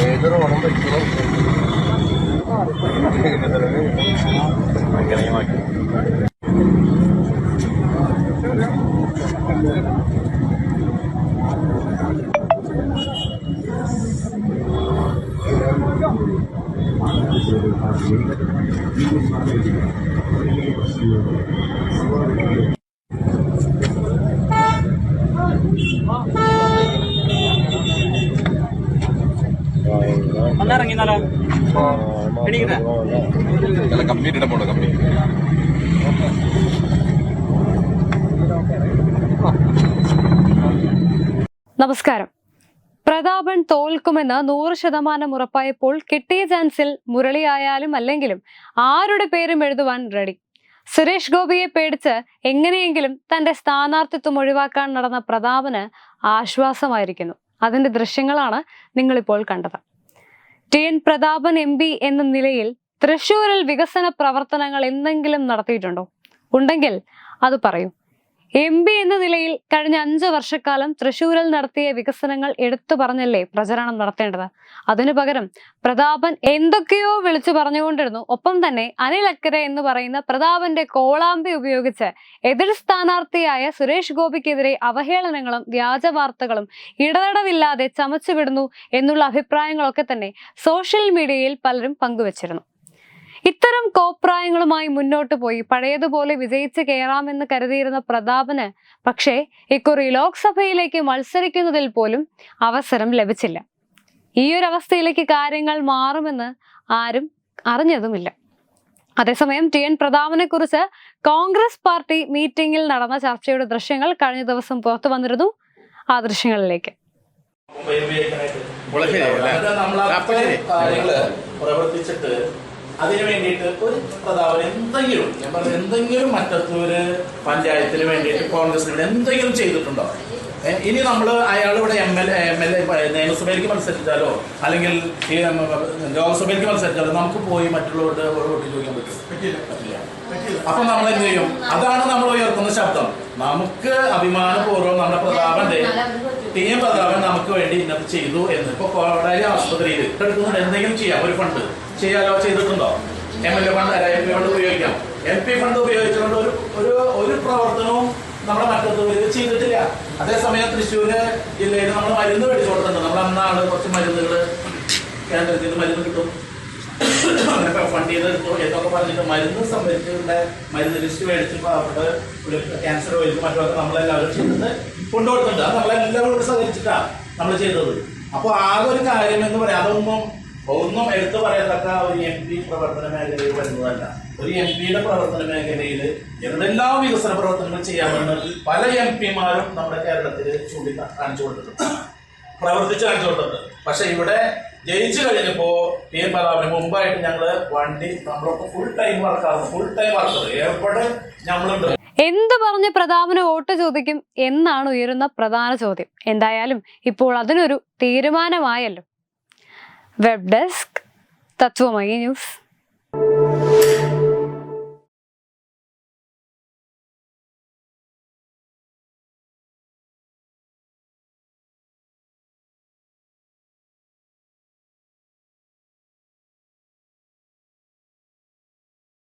ഏതൊരു ഓണം പറ്റുമോ ഭയങ്കരമാക്കി വന്നിറങ്ങിന്നാലോ എണീക്കട്ടെ? കംപ്ലീറ്റ് ഇടാൻ പോണോ കംപ്ലീറ്റ് നമസ്കാരം. പ്രതാപൻ തോൽക്കുമെന്ന് നൂറ് ശതമാനം ഉറപ്പായപ്പോൾ കിട്ടിയ ചാൻസിൽ മുരളിയായാലും അല്ലെങ്കിലും ആരുടെ പേരും എഴുതുവാൻ റെഡി? സുരേഷ് ഗോപിയെ പേടിച്ച് എങ്ങനെയെങ്കിലും തന്റെ സ്ഥാനാർത്ഥിത്വം ഒഴിവാക്കാൻ നടന്ന പ്രതാപന് ആശ്വാസമായിരിക്കുന്നു. അതിന്റെ ദൃശ്യങ്ങളാണ് നിങ്ങളിപ്പോൾ കണ്ടത്. T N Prathapan M P എന്ന നിലയിൽ തൃശൂരിൽ വികസന പ്രവർത്തനങ്ങൾ എന്തെങ്കിലും നടത്തിയിട്ടുണ്ടോ? ഉണ്ടെങ്കിൽ അത് പറയൂ. എം പി എന്ന നിലയിൽ കഴിഞ്ഞ അഞ്ച് വർഷക്കാലം തൃശൂരിൽ നടത്തിയ വികസനങ്ങൾ എടുത്തു പറഞ്ഞല്ലേ പ്രചരണം നടത്തേണ്ടത്? അതിനു പകരം പ്രതാപൻ എന്തൊക്കെയോ വിളിച്ചു പറഞ്ഞുകൊണ്ടിരുന്നു. ഒപ്പം തന്നെ അനിൽ അക്കരെ എന്ന് പറയുന്ന പ്രതാപന്റെ കോളാമ്പി ഉപയോഗിച്ച് എതിർ സ്ഥാനാർത്ഥിയായ സുരേഷ് ഗോപിക്കെതിരെ അവഹേളനങ്ങളും വ്യാജ വാർത്തകളും ഇടതടവില്ലാതെ ചമച്ചുവിടുന്നു എന്നുള്ള അഭിപ്രായങ്ങളൊക്കെ തന്നെ സോഷ്യൽ മീഡിയയിൽ പലരും പങ്കുവച്ചിരുന്നു. ഇത്തരം കോപ്രായങ്ങളുമായി മുന്നോട്ട് പോയി. പഴയതുപോലെ വിജയിച്ച് കയറാമെന്ന് കരുതിയിരുന്ന പ്രതാപന് പക്ഷേ ഇക്കുറി ലോക്സഭയിലേക്ക് മത്സരിക്കുന്നതിൽ പോലും അവസരം ലഭിച്ചില്ല. ഈ ഒരു അവസ്ഥയിലേക്ക് കാര്യങ്ങൾ മാറുമെന്ന് ആരും അറിഞ്ഞതുമില്ല. അതേസമയം ടി എൻ പ്രതാപനെ കുറിച്ച് കോൺഗ്രസ് പാർട്ടി മീറ്റിംഗിൽ നടന്ന ചർച്ചയുടെ ദൃശ്യങ്ങൾ കഴിഞ്ഞ ദിവസം പുറത്തു വന്നിരുന്നു. ആ ദൃശ്യങ്ങളിലേക്ക്. പ്രവർത്തിച്ചിട്ട് അതിനു വേണ്ടിയിട്ട് ഒരു പ്രതാപൻ എന്തെങ്കിലും ഞാൻ പറഞ്ഞു എന്തെങ്കിലും മറ്റത്തൂര് പഞ്ചായത്തിന് വേണ്ടിയിട്ട് കോൺഗ്രസിന് വേണ്ടി എന്തെങ്കിലും ചെയ്തിട്ടുണ്ടോ? ഇനി നമ്മൾ അയാൾ ഇവിടെ M L M L A നിയമസഭയിലേക്ക് മത്സരിച്ചാലോ? അല്ലെങ്കിൽ ഈ ലോക്സഭയിലേക്ക് മത്സരിച്ചാലോ? നമുക്ക് പോയി മറ്റുള്ളവരുടെ വോട്ട് ചോദിക്കാൻ പറ്റും പറ്റില്ല. അപ്പൊ നമ്മൾ എന്ത് ചെയ്യും? അതാണ് നമ്മൾ ഉയർത്തുന്ന ശബ്ദം. നമുക്ക് അഭിമാനപൂർവം നമ്മുടെ പ്രതാപന്റെ ടി എം നമുക്ക് വേണ്ടി ഇന്നത് ചെയ്തു എന്ന്. ഇപ്പൊ കോടാലി ആശുപത്രിയിൽ എടുക്കുന്നുണ്ട് എന്തെങ്കിലും ചെയ്യാം. ഒരു ഫണ്ട്. ചെയ്യാലോ? ചെയ്തിട്ടുണ്ടോ? M L A fund M P fund ഉപയോഗിക്കാം. എം പി ഫണ്ട് ഉപയോഗിച്ചുകൊണ്ട് ഒരു ഒരു ഒരു പ്രവർത്തനവും നമ്മുടെ മറ്റൊരു ചെയ്തിട്ടില്ല. അതേസമയം തൃശ്ശൂര് ജില്ലയിൽ നമ്മൾ മരുന്ന് മേടിച്ചു കൊടുത്തിട്ടുണ്ട് നമ്മൾ അന്നാണ് കുറച്ച് മരുന്നുകൾ കേന്ദ്രത്തിൽ നിന്ന് മരുന്ന് കിട്ടും. ചെയ്തെടുത്തു എന്നൊക്കെ പറഞ്ഞിട്ട് മരുന്ന് സംഭരിച്ചിട്ട് മരുന്ന് ലിസ്റ്റ് മേടിച്ച് പാവപ്പെട്ട ഒരു ക്യാൻസർ വരുന്നു മറ്റൊക്കെ നമ്മളെല്ലാവരും ചെയ്തത് കൊണ്ടുകൊടുത്തിട്ടുണ്ട്. അത് നമ്മളെല്ലാവരും കൂടി സഹകരിച്ചിട്ടാണ് നമ്മൾ ചെയ്തത്. അപ്പോൾ ആകെ ഒരു കാര്യം എന്ന് പറയാം അതൊന്നും ഒന്നും എടുത്തു പറയത്തക്ക ഒരു എം പി പ്രവർത്തന മേഖലയിൽ വരുന്നതല്ല. ഒരു എം പിയുടെ പ്രവർത്തന മേഖലയിൽ എന്തെല്ലാം വികസന പ്രവർത്തനങ്ങൾ ചെയ്യാമെന്ന് പല എം പിമാരും നമ്മുടെ കേരളത്തിൽ ചൂണ്ടി കാണിച്ചു കൊടുത്തിട്ടുണ്ട്. പ്രവർത്തിച്ചു കാണിച്ചു കൊടുത്തിട്ടുണ്ട്. പക്ഷെ ഇവിടെ ജയിച്ചു കഴിഞ്ഞപ്പോ ഈ പ്രതാപന് മുമ്പായിട്ട് ഞങ്ങൾ വണ്ടി നമ്മളൊക്കെ ഫുൾ ടൈം വർക്കാണ് ഫുൾ ടൈം വർക്കർ എവിടെ ഞമ്മളുണ്ട്? എന്ത് പറഞ്ഞ് പ്രതാപന് വോട്ട് ചോദിക്കും എന്നാണ് ഉയരുന്ന പ്രധാന ചോദ്യം. എന്തായാലും ഇപ്പോൾ അതിനൊരു തീരുമാനമായല്ലോ. Web desk Tatwamayi news